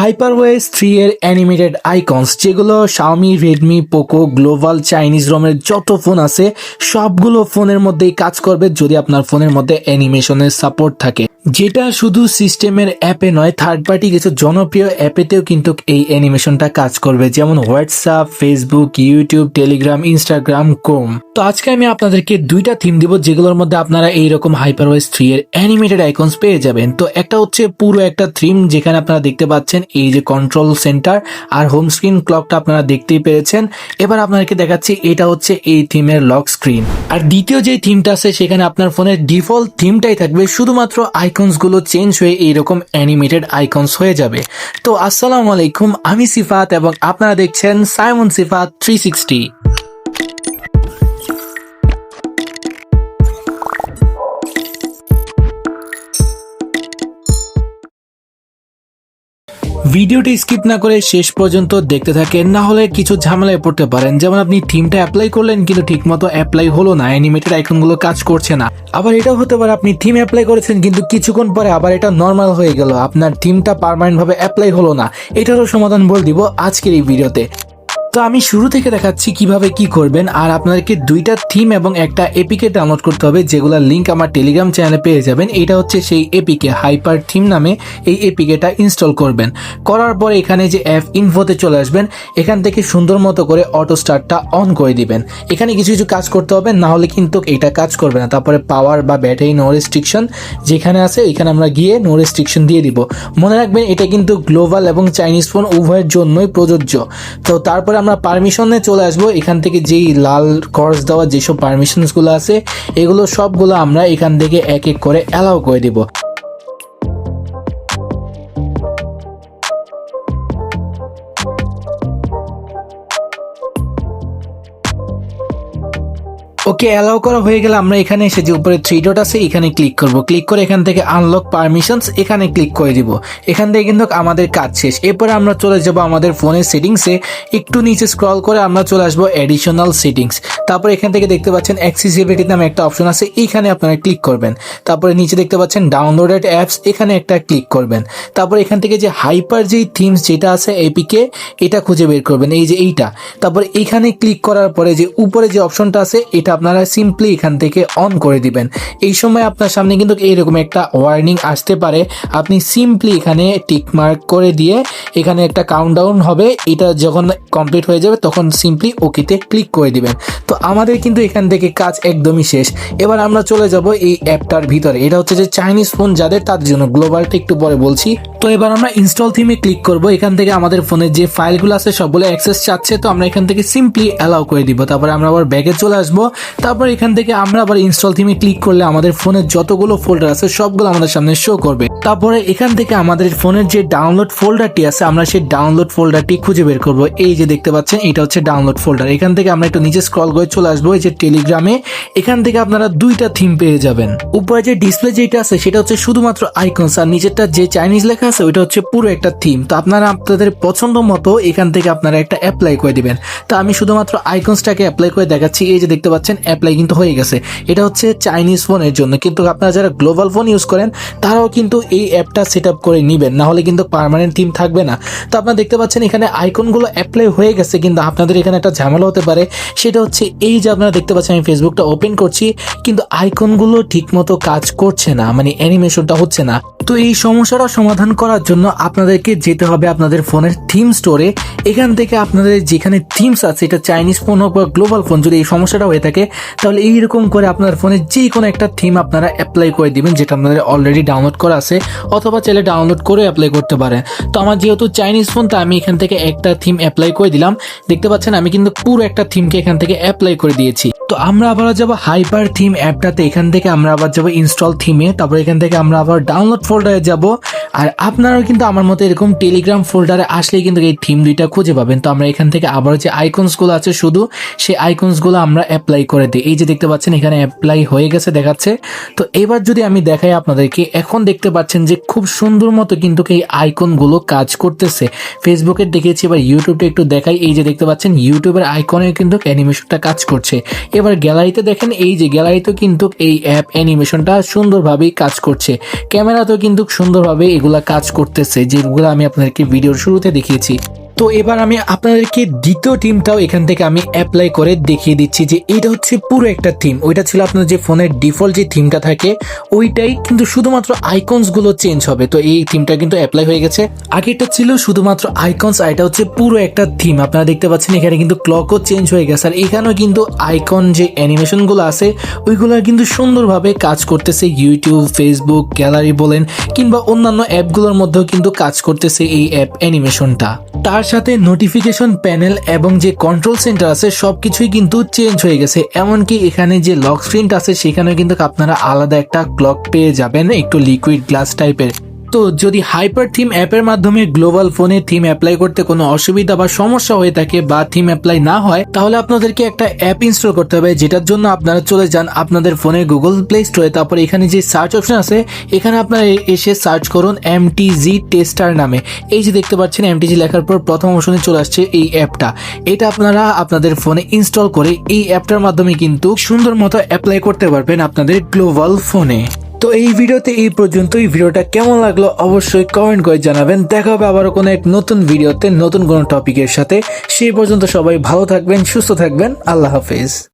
হাইপারওয়েস three এর animated icons যেগুলো Xiaomi Redmi Poco global Chinese রমের যত ফোন আছে, সবগুলো ফোনের মধ্যেই কাজ করবে যদি আপনার ফোনের মধ্যে অ্যানিমেশনের সাপোর্ট থাকে। যেটা শুধু সিস্টেমের অ্যাপে নয় থার্ড পার্টি কিছু জনপ্রিয় অ্যাপেতেও কিন্তু এই অ্যানিমেশনটা কাজ করবে, যেমন WhatsApp Facebook YouTube Telegram Instagram কোম তো আজকে আমি আপনাদেরকে দুইটা থিম দিব, যেগুলোর মধ্যে আপনারা এইরকম হাইপারওয়েস থ্রি এর অ্যানিমেটেড আইকনস পেয়ে যাবেন। তো একটা হচ্ছে পুরো একটা থিম যেখানে আপনারা দেখতে পাচ্ছেন এই যে কন্ট্রোল সেন্টার আর হোম স্ক্রিন ক্লকটা আপনারা দেখতেই পেরেছেন। এবার আপনাদেরকে দেখাচ্ছি, এটা হচ্ছে এই থিমের লক স্ক্রিন আর দ্বিতীয় যে থিমটা আছে, সেখানে আপনার ফোনের ডিফল্ট থিমটাই থাকবে, শুধুমাত্র আইকনস গুলো চেঞ্জ হয়ে এইরকম অ্যানিমেটেড আইকনস হয়ে যাবে। তো আসসালামু আলাইকুম, আমি সিফাত এবং আপনারা দেখছেন সাইমন সিফাত থ্রি সিক্সটি ভিডিওটি স্কিপ না করে শেষ পর্যন্ত দেখতে থাকেন, না হলে কিছু ঝামেলায় পড়তে পারেন। যেমন আপনি থিমটা অ্যাপ্লাই করলেন, কিন্তু ঠিকমতো অ্যাপ্লাই হলো না, অ্যানিমেটেড আইকনগুলো কাজ করছে না। আবার এটাও হতে পারে আপনি থিম অ্যাপ্লাই করেছেন, কিন্তু কিছুক্ষণ পরে আবার এটা নর্মাল হয়ে গেল, আপনার থিমটা পারমানেন্ট ভাবে অ্যাপ্লাই হলো না। এটারও সমাধান বল দিব আজকের এই ভিডিওতে। তো আমি শুরু থেকে দেখাচ্ছি কীভাবে কি করবেন, আর আপনাদেরকে দুইটা থিম এবং একটা এপিকে ডাউনলোড করতে হবে, যেগুলোর লিঙ্ক আমার টেলিগ্রাম চ্যানেলে পেয়ে যাবেন। এটা হচ্ছে সেই এপিকে হাইপার থিম নামে এই এপিকেটা ইনস্টল করবেন। করার পর এখানে যে অ্যাপ ইনফোতে চলে আসবেন, এখান থেকে সুন্দর মতো করে অটো স্টার্টটা অন করে দিবেন। এখানে কিছু কিছু কাজ করতে হবে, না হলে কিন্তু এটা কাজ করবে না। তারপরে পাওয়ার বা ব্যাটারি নো রেস্ট্রিকশন যেখানে আছে, এখানে আমরা গিয়ে নো রেস্ট্রিকশন দিয়ে দিব। মনে রাখবেন এটা কিন্তু গ্লোবাল এবং চাইনিজ ফোন উভয়ের জন্যই প্রযোজ্য। তো তারপরে আমরা পারমিশনে চলে আসব। এখান থেকে যেই লাল করস দেওয়া যেসব পারমিশনসগুলো আছে, এগুলো সবগুলো আমরা এখান থেকে এক এক করে অ্যালাউ করে দিব। ওকে অ্যালাউ করা হয়ে গেলে আমরা এখানে এসে যে উপরে থ্রি ডট আছে, এখানে ক্লিক করব। ক্লিক করে এখান থেকে আনলক পারমিশনস এখানে ক্লিক করে দিব। এখান থেকে কিন্তু আমাদের কাজ শেষ। এরপরে আমরা চলে যাব আমাদের ফোনের সেটিংসে একটু নিচে স্ক্রল করে আমরা চলে আসব অ্যাডিশনাল সেটিংস তারপর এখান থেকে দেখতে পাচ্ছেন অ্যাক্সেসিবিলিটি নামে একটা অপশন আছে এখানে আপনারা ক্লিক করবেন। তারপরে নিচে দেখতে পাচ্ছেন ডাউনলোডেড অ্যাপস এখানে একটা ক্লিক করবেন। তারপর এখান থেকে যে হাইপার যেই থিমস যেটা আছে এপিকে এটা খুঁজে বের করবেন, এই যে এইটা। তারপর এখানে ক্লিক করার পরে যে উপরে যে অপশনটা আছে, এটা আপনারা সিম্পলি এখান থেকে অন করে দিবেন। এই সময় আপনার সামনে কিন্তু এইরকম একটা ওয়ার্নিং আসতে পারে। আপনি সিম্পলি এখানে টিক মার্ক করে দিয়ে এখানে একটা কাউন্টডাউন হবে। এটা যখন কমপ্লিট হয়ে যাবে তখন সিম্পলি ওকেতে ক্লিক করে দিবেন। তো আমাদের কিন্তু এখান থেকে কাজ একদমই শেষ। এবার আমরা চলে যাব এই অ্যাপটার ভিতরে। এটা হচ্ছে যে চাইনিজ ফোন যাদের, তাদের জন্য। গ্লোবালটা একটু পরে বলছি। তো এবার আমরা ইনস্টল থিমে ক্লিক করব। এখান থেকে আমাদের ফোনের যে ফাইলগুলো আছে, সবগুলো অ্যাক্সেস চাচ্ছে। তো আমরা এখান থেকে সিম্পলি অ্যালাউ করে দিব। তারপরে আমরা আবার ব্যাগে চলে আসব। তারপর এখান থেকে আমরা আবার ইনস্টল থিমে ক্লিক করলে আমাদের ফোনের যতগুলো ফোল্ডার আছে, সবগুলো আমাদের সামনে শো করবে। তারপরে এখান থেকে আমাদের ফোনের যে ডাউনলোড ফোল্ডারটি আছে, আমরা সেই ডাউনলোড ফোল্ডারটি খুঁজে বের করব। এই যে দেখতে পাচ্ছেন, এটা হচ্ছে ডাউনলোড ফোল্ডার এখান থেকে আমরা একটু নিচে স্ক্রল করে চলে আসব, এই যে টেলিগ্রামে এখান থেকে আপনারা দুইটা থিম পেয়ে যাবেন। উপরে যে ডিসপ্লে যেটা আছে, সেটা হচ্ছে শুধুমাত্র আইকনস আর নিচেরটা যে চাইনিজ লেখা আছে, ওইটা হচ্ছে পুরো একটা থিম তো আপনারা আপনাদের পছন্দ মতো এখান থেকে আপনারা একটা অ্যাপ্লাই করে দিবেন। তো আমি শুধুমাত্র আইকনসটাকে অ্যাপ্লাই করে দেখাচ্ছি। এই যে দেখতে পাচ্ছেন অ্যাপ্লাই কিন্তু হয়ে গেছে। এটা হচ্ছে চাইনিজ ফোনের জন্য। কিন্তু আপনারা যারা গ্লোবাল ফোন ইউজ করেন, তারাও কিন্তু এই অ্যাপটা সেট আপ করে নেবেন। না হলে কিন্তু পার্মানেন্ট থিম থাকবে না। তো আপনারা দেখতে পাচ্ছেন, এখানে আইকনগুলো অ্যাপ্লাই হয়ে গেছে, কিন্তু আপনাদের এখানে একটা ঝামেলা হতে পারে। সেটা হচ্ছে এই যে আপনারা দেখতে পাচ্ছেন, আমি ফেসবুকটা ওপেন করছি, কিন্তু আইকনগুলো ঠিকমতো কাজ করছে না। মানে অ্যানিমেশনটা হচ্ছে না। তো এই সমস্যাটা সমাধান করার জন্য আপনাদেরকে যেতে হবে আপনাদের ফোনের থিম স্টোরে। এখান থেকে আপনাদের যেখানে থিমস আছে, এটা চাইনিজ ফোন হোক বা গ্লোবাল ফোন, যদি এই সমস্যাটা হয়ে থাকে, তাহলে এইরকম করে আপনার ফোনে যে কোনো একটা থিম আপনারা অ্যাপ্লাই করে দিবেন, যেটা আপনাদের অলরেডি ডাউনলোড করা আছে, অথবা চাইলে ডাউনলোড করে অ্যাপ্লাই করতে পারেন। তো আমার যেহেতু চাইনিজ ফোন তা আমি এখান থেকে একটা থিম অ্যাপ্লাই করে দিলাম। দেখতে পাচ্ছেন, আমি কিন্তু পুরো একটা থিমকে এখান থেকে অ্যাপ্লাই করে দিয়েছি। তো আমরা আবার যাব হাইপার থিম অ্যাপটাতে, এখান থেকে আমরা আবার যাব ইনস্টল থিমে, তারপর এখান থেকে আমরা আবার ডাউনলোড ফোল্ডারে যাব। আর আপনারাও কিন্তু আমার মতো এরকম টেলিগ্রাম ফোল্ডারে আসলেই কিন্তু এই থিম দুইটা খুঁজে পাবেন। তো আমরা এখান থেকে আবার যে আইকনসগুলো আছে, শুধু সেই আইকনসগুলো আমরা অ্যাপ্লাই করে দিই। এই যে দেখতে পাচ্ছেন, এখানে অ্যাপ্লাই হয়ে গেছে দেখাচ্ছে। তো এবার যদি আমি দেখাই আপনাদেরকে, এখন দেখতে পাচ্ছেন যে খুব সুন্দর মতো কিন্তু এই আইকনগুলো কাজ করতেছে। ফেসবুকে দেখেছি, এবার ইউটিউবটা একটু দেখাই। এই যে দেখতে পাচ্ছেন ইউটিউবের আইকনে কিন্তু অ্যানিমেশনটা কাজ করছে। এবার গ্যালারিতে দেখেন, এই যে গ্যালারিতে কিন্তু এই অ্যাপ অ্যানিমেশনটা সুন্দরভাবেই কাজ করছে। ক্যামেরাতেও কিন্তু সুন্দরভাবে এগুলা কাজ করতেছে যেগুলো আমি আপনাদেরকে ভিডিওর শুরুতে দেখিয়েছি। তো এবার আমি আপনাদেরকে দ্বিতীয় টিমটাও এখান থেকে আমি অ্যাপ্লাই করে দেখিয়ে দিচ্ছি যে এটা হচ্ছে পুরো একটা থিম ওইটা ছিল আপনার যে ফোনের ডিফল্ট যে থিমটা থাকে, ওইটাই কিন্তু শুধুমাত্র আইকনসগুলো চেঞ্জ হবে। তো এই থিমটা কিন্তু অ্যাপ্লাই হয়ে গেছে। আগেটা ছিল শুধুমাত্র আইকনস আর এটা হচ্ছে পুরো একটা থিম আপনারা দেখতে পাচ্ছেন এখানে কিন্তু ক্লকও চেঞ্জ হয়ে গেছে, আর এখানেও কিন্তু আইকন যে অ্যানিমেশনগুলো আছে, ওইগুলো কিন্তু সুন্দরভাবে কাজ করতেছে। ইউটিউব ফেসবুক গ্যালারি বলেন, কিংবা অন্যান্য অ্যাপগুলোর মধ্যেও কিন্তু কাজ করতেছে এই অ্যাপ অ্যানিমেশনটা তার সাথে নোটিফিকেশন প্যানেল এবং যে কন্ট্রোল সেন্টার আছে সব কিছুই কিন্তু চেঞ্জ হয়ে গেছে। এমনকি এখানে যে লক স্ক্রিনটা আছে, সেখানেও কিন্তু আপনারা আলাদা একটা ক্লক পেয়ে যাবেন, একটু লিকুইড গ্লাস টাইপের তো যদি হাইপার থিম অ্যাপের মাধ্যমে গ্লোবাল ফোনে থিম অ্যাপ্লাই করতে কোনো অসুবিধা বা সমস্যা হয়ে থাকে বা থিম অ্যাপ্লাই না হয়, তাহলে আপনাদেরকে একটা অ্যাপ ইনস্টল করতে হবে, যেটার জন্য আপনারা চলে যান আপনাদের ফোনে গুগল প্লে স্টোরে তারপর এখানে যে সার্চ অপশন আছে, এখানে আপনারা এসে সার্চ করুন এম জি টেস্টার নামে। এই যে দেখতে পাচ্ছেন এম জি লেখার পর প্রথম অপশনে চলে আসছে এই অ্যাপটা এটা আপনারা আপনাদের ফোনে ইনস্টল করে এই অ্যাপটার মাধ্যমে কিন্তু সুন্দর মতো অ্যাপ্লাই করতে পারবেন আপনাদের গ্লোবাল ফোনে তো এই ভিডিওতে এই পর্যন্তই। ভিডিওটা কেমন লাগল অবশ্যই কমেন্ট করে জানাবেন। দেখা হবে আবারও কোনো এক নতুন ভিডিওতে নতুন কোনো টপিকের সাথে। সেই পর্যন্ত সবাই ভালো থাকবেন, সুস্থ থাকবেন। আল্লাহ হাফেজ।